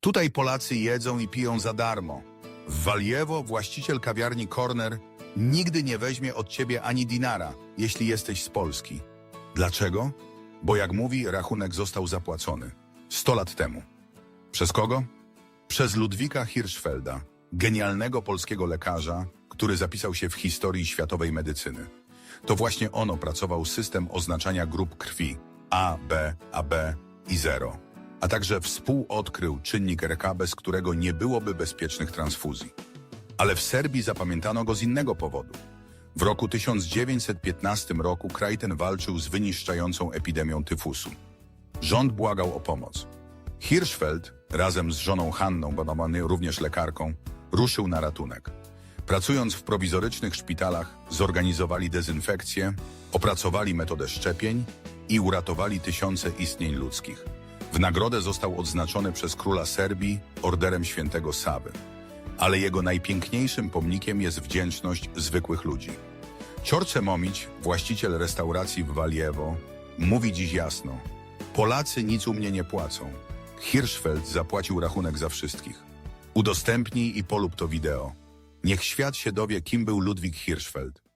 Tutaj Polacy jedzą i piją za darmo. W Waliewo właściciel kawiarni Corner nigdy nie weźmie od ciebie ani dinara, jeśli jesteś z Polski. Dlaczego? Bo jak mówi, rachunek został zapłacony. 100 lat temu. Przez kogo? Przez Ludwika Hirschfelda, genialnego polskiego lekarza, który zapisał się w historii światowej medycyny. To właśnie on opracował system oznaczania grup krwi A, B, AB i 0, a także współodkrył czynnik RK, bez którego nie byłoby bezpiecznych transfuzji. Ale w Serbii zapamiętano go z innego powodu. W roku 1915 roku kraj ten walczył z wyniszczającą epidemią tyfusu. Rząd błagał o pomoc. Hirschfeld razem z żoną Hanną, Badamany, również lekarką, ruszył na ratunek. Pracując w prowizorycznych szpitalach, zorganizowali dezynfekcję, opracowali metodę szczepień i uratowali tysiące istnień ludzkich. Nagrodę został odznaczony przez króla Serbii Orderem Świętego Sawy. Ale jego najpiękniejszym pomnikiem jest wdzięczność zwykłych ludzi. Ciorce Momić, właściciel restauracji w Waliewo, mówi dziś jasno: Polacy nic u mnie nie płacą. Hirschfeld zapłacił rachunek za wszystkich. Udostępnij i polub to wideo. Niech świat się dowie, kim był Ludwik Hirschfeld.